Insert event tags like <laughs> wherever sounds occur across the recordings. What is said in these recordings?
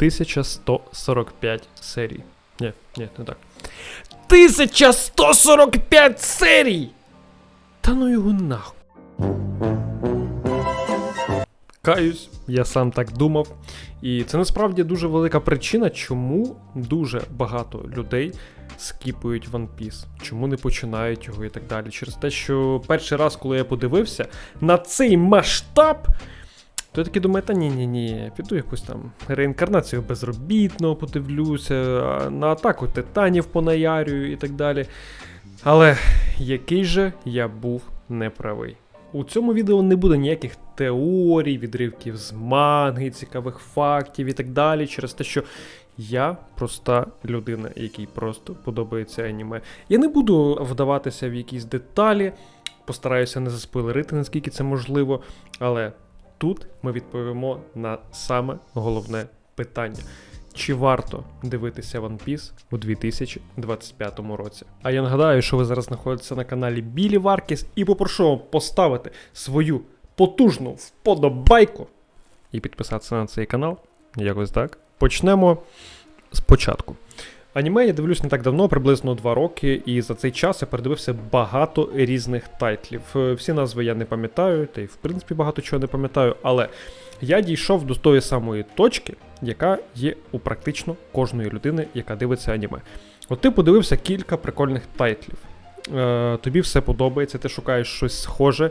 1145 серій. Ні, ні, не так. 1145 серій! Та ну його нахуй. Каюсь, я сам так думав. І це насправді дуже велика причина, чому дуже багато людей скіпують One Piece, чому не починають його і так далі. Через те, що перший раз, коли я подивився на цей масштаб, то я таки думаю, та ні, ні, ні, піду якусь там реінкарнацію безробітного подивлюся, на атаку титанів понаярюю і так далі. Але який же я був неправий. У цьому відео не буде ніяких теорій, відривків з манги, цікавих фактів і так далі, через те, що я проста людина, якій просто подобається аніме. Я не буду вдаватися в якісь деталі, постараюся не заспойлерити, наскільки це можливо, але тут ми відповімо на саме головне питання. Чи варто дивитися One Piece у 2025 році? А я нагадаю, що ви зараз знаходитеся на каналі Білі Варкіс і попрошу вам поставити свою потужну вподобайку і підписатися на цей канал. Якось так. Почнемо спочатку. Аніме я дивлюсь не так давно, приблизно 2 роки, і за цей час я передивився багато різних тайтлів. Е, Всі назви я не пам'ятаю, та й в принципі багато чого не пам'ятаю, але я дійшов до тої самої точки, яка є у практично кожної людини, яка дивиться аніме. От ти подивився кілька прикольних тайтлів. Е, тобі все подобається, ти шукаєш щось схоже,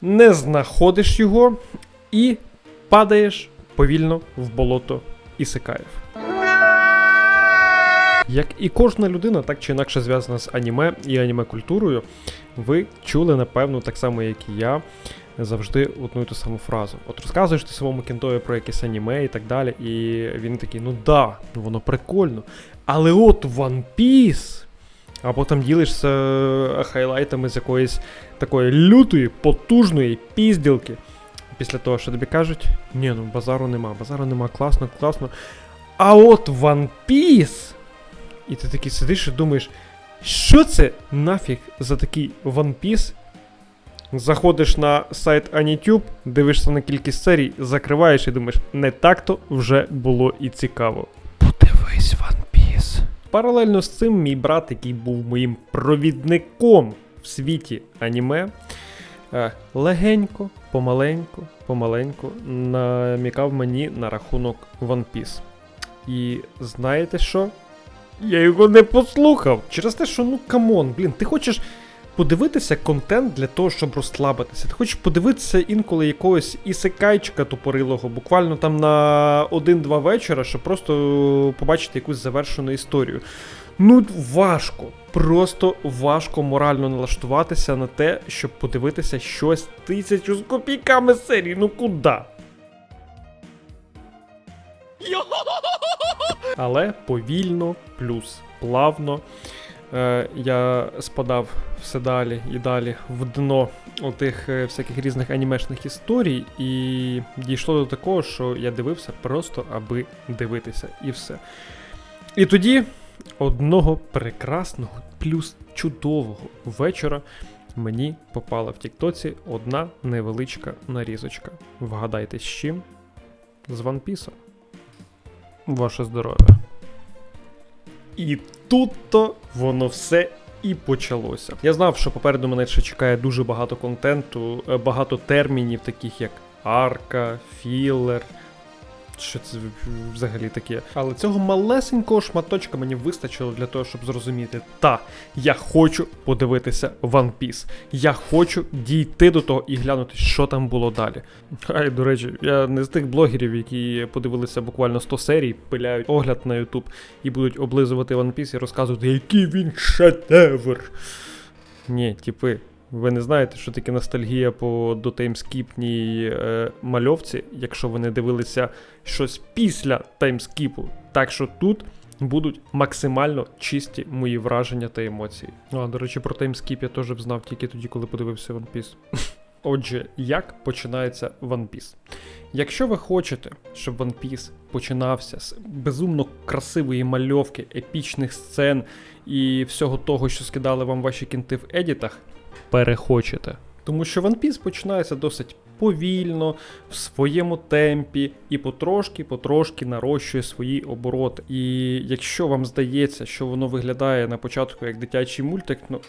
не знаходиш його і падаєш повільно в болото ісикаєв. Як і кожна людина, так чи інакше зв'язана з аніме і аніме культурою, ви чули, напевно, так само, як і я, завжди одну і ту саму фразу. От розказуєш ти своєму кінтові про якесь аніме і так далі, і він такий, ну да, ну воно прикольно. Але от One Piece. Або там ділишся е, хайлайтами з якоїсь такої лютої, потужної пізділки. Після того, що тобі кажуть, ні, ну базару нема, базару нема, класно, класно. А от One Piece. І ти такий сидиш і думаєш, що це нафіг за такий One Piece? Заходиш на сайт Anitube, дивишся на кількість серій, закриваєш і думаєш, не так-то вже було і цікаво. Подивись One Piece. Паралельно з цим мій брат, який був моїм провідником в світі аніме, е, легенько, помаленьку, помаленьку намікав мені на рахунок One Piece. І знаєте що? Я його не послухав. Через те, що ну камон, блін, ти хочеш подивитися контент для того, щоб розслабитися. Ти хочеш подивитися інколи якогось ісекайчика тупорилого, буквально там на один-два вечора, щоб просто побачити якусь завершену історію. Ну, важко, просто важко морально налаштуватися на те, щоб подивитися щось тисячу з копійками серії. Ну куди? Але повільно, плюс плавно. Е, я спадав все далі і далі в дно отих е, всяких різних анімешних історій, і дійшло до такого, що я дивився просто аби дивитися, і все. І тоді одного прекрасного, плюс чудового вечора мені попала в Тіктоці одна невеличка нарізочка. Вгадайте з чим? З Piece. Ваше здоров'я. І тут-то воно все і почалося. Я знав, що попереду мене ще чекає дуже багато контенту, е, багато термінів, таких як арка, філер. Що це взагалі таке? Але цього малесенького шматочка мені вистачило для того, щоб зрозуміти, та я хочу подивитися One Piece. Я хочу дійти до того і глянути, що там було далі. Ай, до речі, я не з тих блогерів, які подивилися буквально 100 серій, пиляють огляд на YouTube і будуть облизувати One Piece і розказувати, який він шедевр. Ні, типи, ви не знаєте, що таке ностальгія по дотаймскіпній е, мальовці, якщо ви не дивилися щось після таймскіпу. Так що тут будуть максимально чисті мої враження та емоції. А, до речі, про таймскіп я теж знав тільки тоді, коли подивився One Piece. <laughs> Отже, як починається One Piece? Якщо ви хочете, щоб One Piece починався з безумно красивої мальовки, епічних сцен і всього того, що скидали вам ваші кінти в едітах, перехочете. Тому що One Piece починається досить повільно, в своєму темпі і потрошки-потрошки нарощує свої обороти. І якщо вам здається, що воно виглядає на початку як дитячий мультик, ну.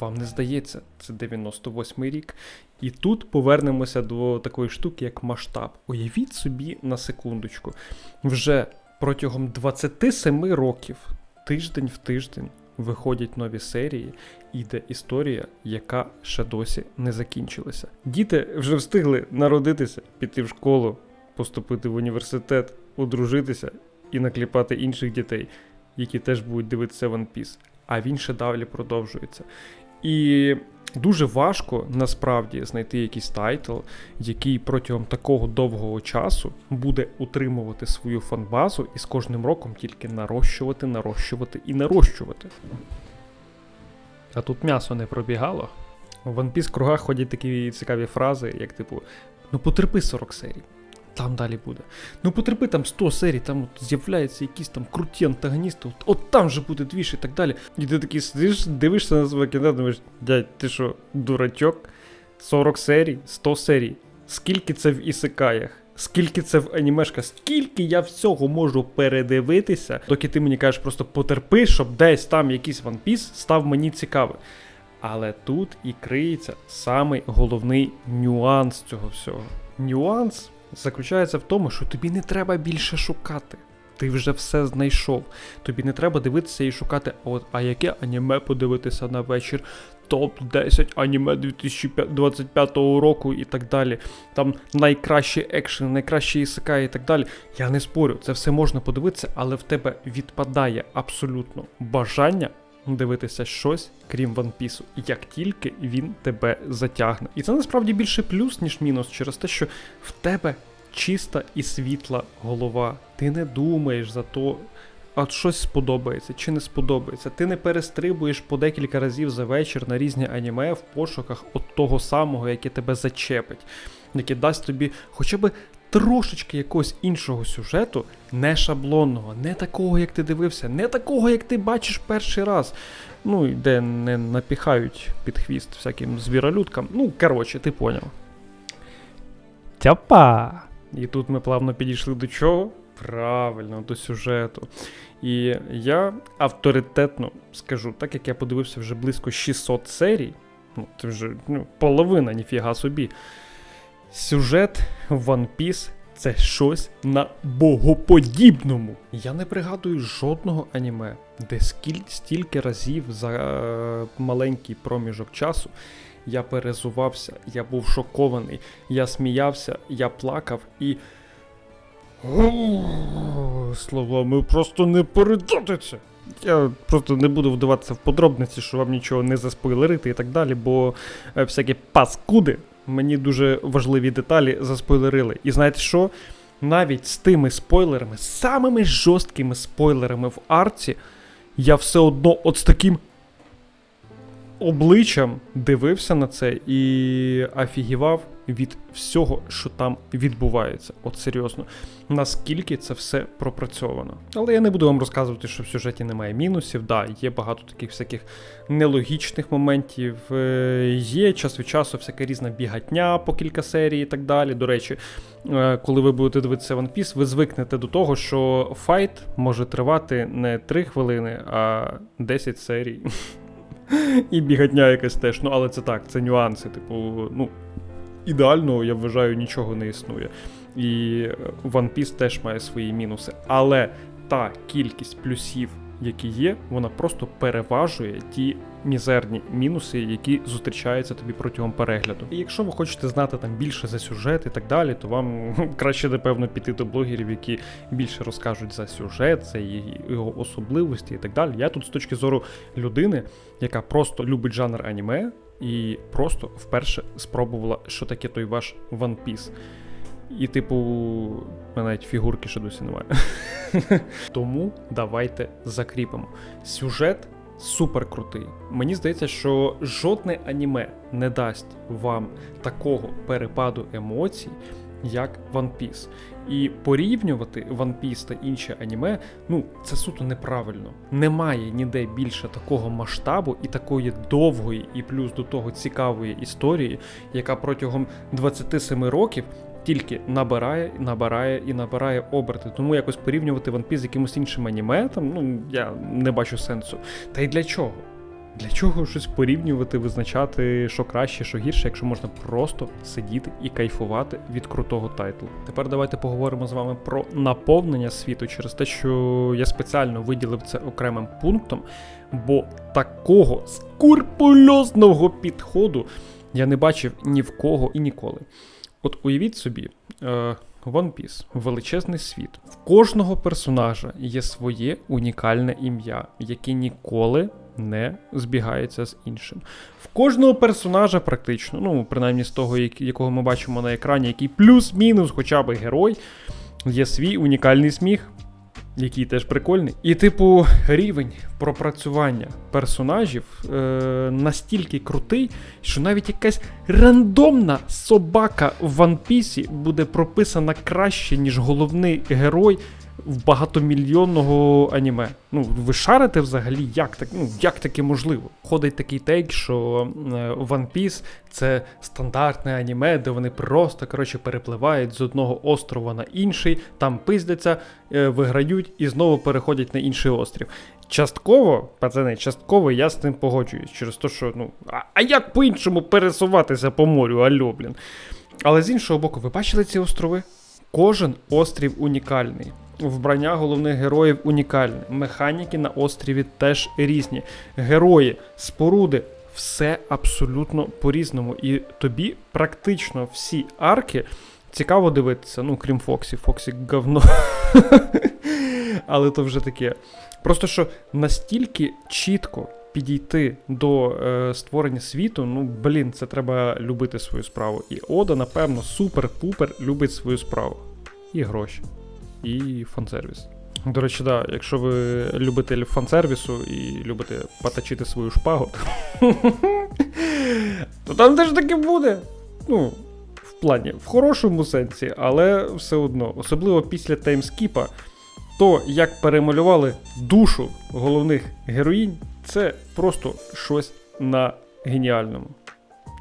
Вам не здається, це 98 рік. І тут повернемося до такої штуки, як масштаб. Уявіть собі на секундочку, вже протягом 27 років, тиждень в тиждень, виходять нові серії, іде історія, яка ще досі не закінчилася. Діти вже встигли народитися, піти в школу, поступити в університет, одружитися і накліпати інших дітей, які теж будуть дивитися One Piece. А він ще далі продовжується. І дуже важко насправді знайти якийсь тайтл, який протягом такого довгого часу буде утримувати свою фанбазу і з кожним роком тільки нарощувати, нарощувати і нарощувати. А тут м'ясо не пробігало. В One Piece кругах ходять такі цікаві фрази, як типу: ну потерпи 40 серій. Там далі буде. Ну потерпи там 100 серій, там от з'являються якісь там круті антагоністи, от, от там же буде двіж і так далі. І ти такий сидиш, дивишся на своє кіно, думаєш, дядь, ти що, дурачок? 40 серій, 100 серій. Скільки це в ісикаях? Скільки це в анімешках, скільки я всього можу передивитися, доки ти мені кажеш, просто потерпи, щоб десь там якийсь One Piece став мені цікавий. Але тут і криється самий головний нюанс цього всього. Нюанс заключається в тому, що тобі не треба більше шукати. Ти вже все знайшов. Тобі не треба дивитися і шукати, от, а яке аніме подивитися на вечір, топ-10 аніме 2025 року і так далі. Там найкращий екшен, найкращий ісика і так далі. Я не спорю, це все можна подивитися, але в тебе відпадає абсолютно бажання дивитися щось, крім One Piece, як тільки він тебе затягне. І це насправді більше плюс, ніж мінус, через те, що в тебе чиста і світла голова. Ти не думаєш за то. А щось сподобається чи не сподобається. Ти не перестрибуєш по декілька разів за вечір на різні аніме в пошуках от того самого, яке тебе зачепить, яке дасть тобі хоча б трошечки якогось іншого сюжету, не шаблонного, не такого, як ти дивився, не такого, як ти бачиш перший раз. Ну, де не напіхають під хвіст всяким звіролюдкам. Ну, коротше, ти поняв. Тяпа! І тут ми плавно підійшли до чого? Правильно, до сюжету. І я авторитетно скажу, так як я подивився вже близько 600 серій, ну це вже ну, половина, ніфіга собі. Сюжет One Piece це щось на богоподібному. Я не пригадую жодного аніме, де скіль, стільки разів за е, маленький проміжок часу я перезувався, я був шокований, я сміявся, я плакав і. Словами просто не передати це. Я просто не буду вдаватися в подробниці, що вам нічого не заспойлерити і так далі, бо е, всякі паскуди мені дуже важливі деталі заспойлерили. І знаєте що? Навіть з тими спойлерами, самими жорсткими спойлерами в арці, я все одно от з таким обличчям дивився на це і афігівав від всього, що там відбувається. От серйозно, наскільки це все пропрацьовано. Але я не буду вам розказувати, що в сюжеті немає мінусів. Да, є багато таких всяких нелогічних моментів. е, Є час від часу всяка різна бігатня по кілька серій і так далі. До речі, е, коли ви будете дивитися One Piece, ви звикнете до того, що файт може тривати не 3 хвилини, а 10 серій. І бігатня якась теж. Ну, але це так, це нюанси. Типу, ну, ідеально, я вважаю, нічого не існує. І е, One Piece теж має свої мінуси. Але та кількість плюсів, які є, вона просто переважує ті мізерні мінуси, які зустрічаються тобі протягом перегляду. І якщо ви хочете знати там більше за сюжет і так далі, то вам <laughs> краще, напевно, піти до блогерів, які більше розкажуть за сюжет, за його особливості і так далі. Я тут з точки зору людини, яка просто любить жанр аніме і просто вперше спробувала, що таке той ваш One Piece. І, типу, мене навіть фігурки ще досі немає. <laughs> Тому давайте закріпимо. Сюжет супер крутий. Мені здається, що жодне аніме не дасть вам такого перепаду емоцій, як One Piece. І порівнювати One Piece та інші аніме, ну це суто неправильно. Немає ніде більше такого масштабу і такої довгої, і плюс до того цікавої історії, яка протягом 27 років. Тільки набирає, набирає і набирає оберти. Тому якось порівнювати One Piece з якимось іншим аніме, там, ну я не бачу сенсу. Та й для чого? Для чого щось порівнювати, визначати, що краще, що гірше, якщо можна просто сидіти і кайфувати від крутого тайтлу. Тепер давайте поговоримо з вами про наповнення світу через те, що я спеціально виділив це окремим пунктом, бо такого скурпульозного підходу я не бачив ні в кого і ніколи. От уявіть собі. Е, One Piece – величезний світ. В кожного персонажа є своє унікальне ім'я, яке ніколи не збігається з іншим. В кожного персонажа, практично, ну принаймні з того, якого ми бачимо на екрані, який плюс-мінус, хоча б герой, є свій унікальний сміх. Який теж прикольний. І, типу, рівень пропрацювання персонажів е, настільки крутий, що навіть якась рандомна собака в One Piece буде прописана краще, ніж головний герой в багатомільйонного аніме. Ну, ви шарите взагалі, як так, ну, як таке можливо? Ходить такий тейк, що е, One Piece це стандартне аніме, де вони просто коротше, перепливають з одного острова на інший, там пиздяться, е, виграють і знову переходять на інший острів. Частково, пацани, частково я з тим погоджуюсь через те, що ну, а, а як по-іншому пересуватися по морю, альо, блін. Але з іншого боку, ви бачили ці острови? Кожен острів унікальний. Вбрання головних героїв унікальне. Механіки на острові теж різні. Герої, споруди, все абсолютно по-різному. І тобі практично всі арки цікаво дивитися, ну, крім Фоксі. Фоксі говно. <laughs> Але то вже таке. Просто що настільки чітко підійти до е, створення світу, ну, блін, це треба любити свою справу. І Ода, напевно, супер-пупер любить свою справу. І гроші і фан-сервіс. До речі, да, якщо ви любитель фан-сервісу і любите поточити свою шпагу, <laughs> то там теж таки буде. Ну, в плані, в хорошому сенсі, але все одно, особливо після таймскіпа, то як перемалювали душу головних героїнь, це просто щось на геніальному.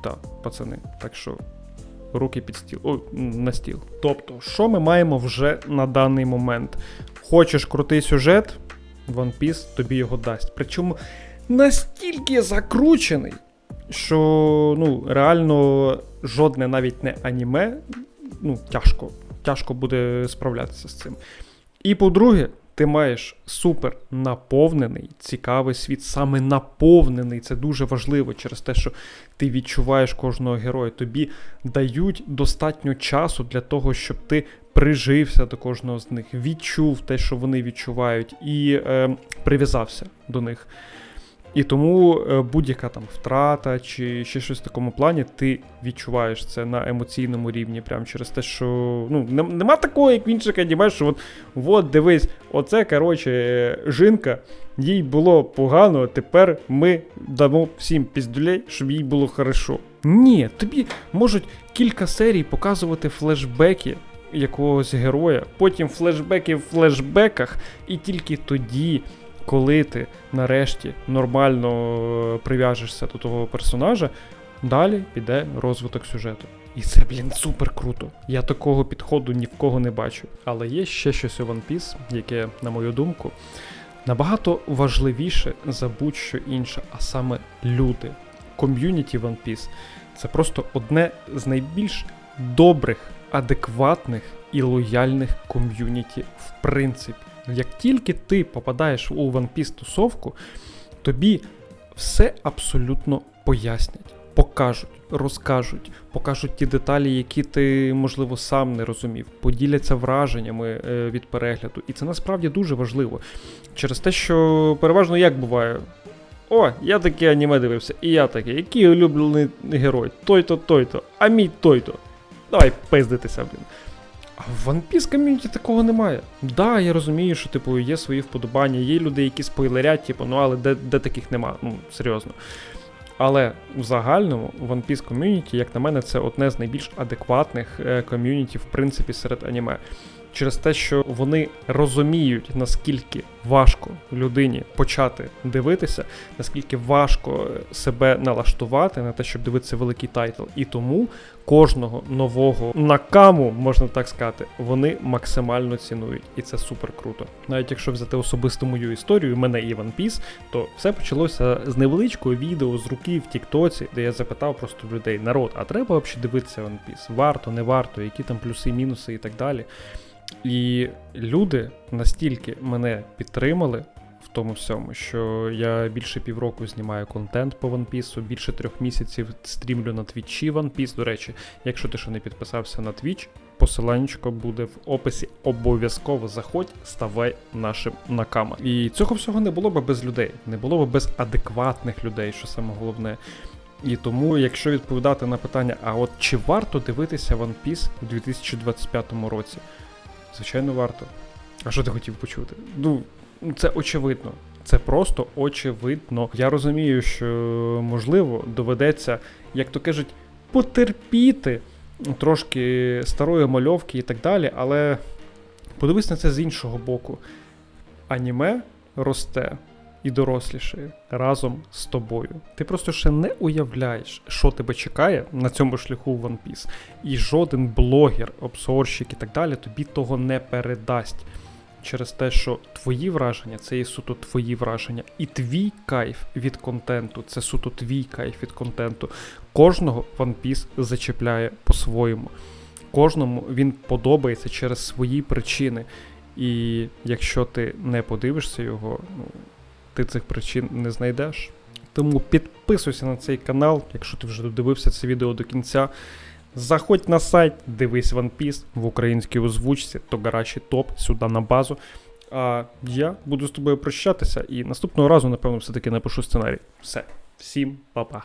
Так, пацани. Так що руки під стіл, о, на стіл. Тобто, що ми маємо вже на даний момент? Хочеш крутий сюжет, One Piece тобі його дасть. Причому настільки закручений, що ну, реально жодне навіть не аніме, ну, тяжко, тяжко буде справлятися з цим. І по-друге, ти маєш супер наповнений цікавий світ, саме наповнений. Це дуже важливо через те, що ти відчуваєш кожного героя. Тобі дають достатньо часу для того, щоб ти прижився до кожного з них, відчув те, що вони відчувають, і е, прив'язався до них. І тому е, будь-яка там втрата чи ще щось в такому плані, ти відчуваєш це на емоційному рівні, прямо через те, що ну, нема такого, як в інших аніме, що от, от дивись, оце, коротше, жінка, їй було погано, тепер ми дамо всім піздюлей, щоб їй було хорошо. Ні, тобі можуть кілька серій показувати флешбеки. Якогось героя, потім флешбеки в флешбеках, і тільки тоді коли ти нарешті нормально прив'яжешся до того персонажа, далі піде розвиток сюжету. І це, блін, супер круто. Я такого підходу ні в кого не бачу. Але є ще щось у One Piece, яке, на мою думку, набагато важливіше за будь-що інше, а саме люди. Ком'юніті One Piece це просто одне з найбільш добрих, адекватних і лояльних ком'юніті в принципі. Як тільки ти попадаєш у One Piece тусовку, тобі все абсолютно пояснять, покажуть, розкажуть, покажуть ті деталі, які ти, можливо, сам не розумів, поділяться враженнями е, від перегляду. І це насправді дуже важливо. Через те, що переважно як буває. О, я таке аніме дивився, і я такий, який улюблений герой, той-то, той-то, а мій той-то. Давай пиздитися, блін. А в One Piece ком'юніті такого немає. Да, я розумію, що типу є свої вподобання, є люди, які спойлерять, типу, ну але де де таких нема, ну серйозно. Але в загальному One Piece ком'юніті, як на мене, це одне з найбільш адекватних е, ком'юніті, в принципі, серед аніме. Через те, що вони розуміють, наскільки важко людині почати дивитися, наскільки важко себе налаштувати на те, щоб дивитися великий тайтл. І тому кожного нового накаму, можна так сказати, вони максимально цінують. І це супер круто. Навіть якщо взяти особисто мою історію, мене і One Piece, то все почалося з невеличкого відео з руки в Тіктоці, де я запитав просто людей: народ, а треба взагалі дивитися One Piece? Варто, не варто, які там плюси, мінуси і так далі. І люди настільки мене підтримали в тому всьому, що я більше півроку знімаю контент по One Piece, більше трьох місяців стрімлю на твічі One Piece. До речі, якщо ти ще не підписався на Twitch, посиланнячко буде в описі. Обов'язково заходь, ставай нашим накама. І цього всього не було би без людей, не було би без адекватних людей, що саме головне. І тому, якщо відповідати на питання, а от чи варто дивитися One Piece у 2025 році? Звичайно, варто. А що ти хотів почути? Ну, це очевидно. Це просто очевидно. Я розумію, що можливо доведеться, як то кажуть, потерпіти трошки старої мальовки і так далі, але подивись на це з іншого боку. Аніме росте і дорослішає разом з тобою. Ти просто ще не уявляєш, що тебе чекає на цьому шляху в One Piece. І жоден блогер, обзорщик і так далі тобі того не передасть. Через те, що твої враження це є суто твої враження, і твій кайф від контенту це суто твій кайф від контенту. Кожного One Piece зачіпляє по-своєму. Кожному він подобається через свої причини. І якщо ти не подивишся його, ну, ти цих причин не знайдеш. Тому підписуйся на цей канал, якщо ти вже додивився це відео до кінця. Заходь на сайт, дивись One Piece в українській озвучці, то гарячий топ сюди на базу. А я буду з тобою прощатися і наступного разу, напевно, все-таки напишу сценарій. Все, всім па-па.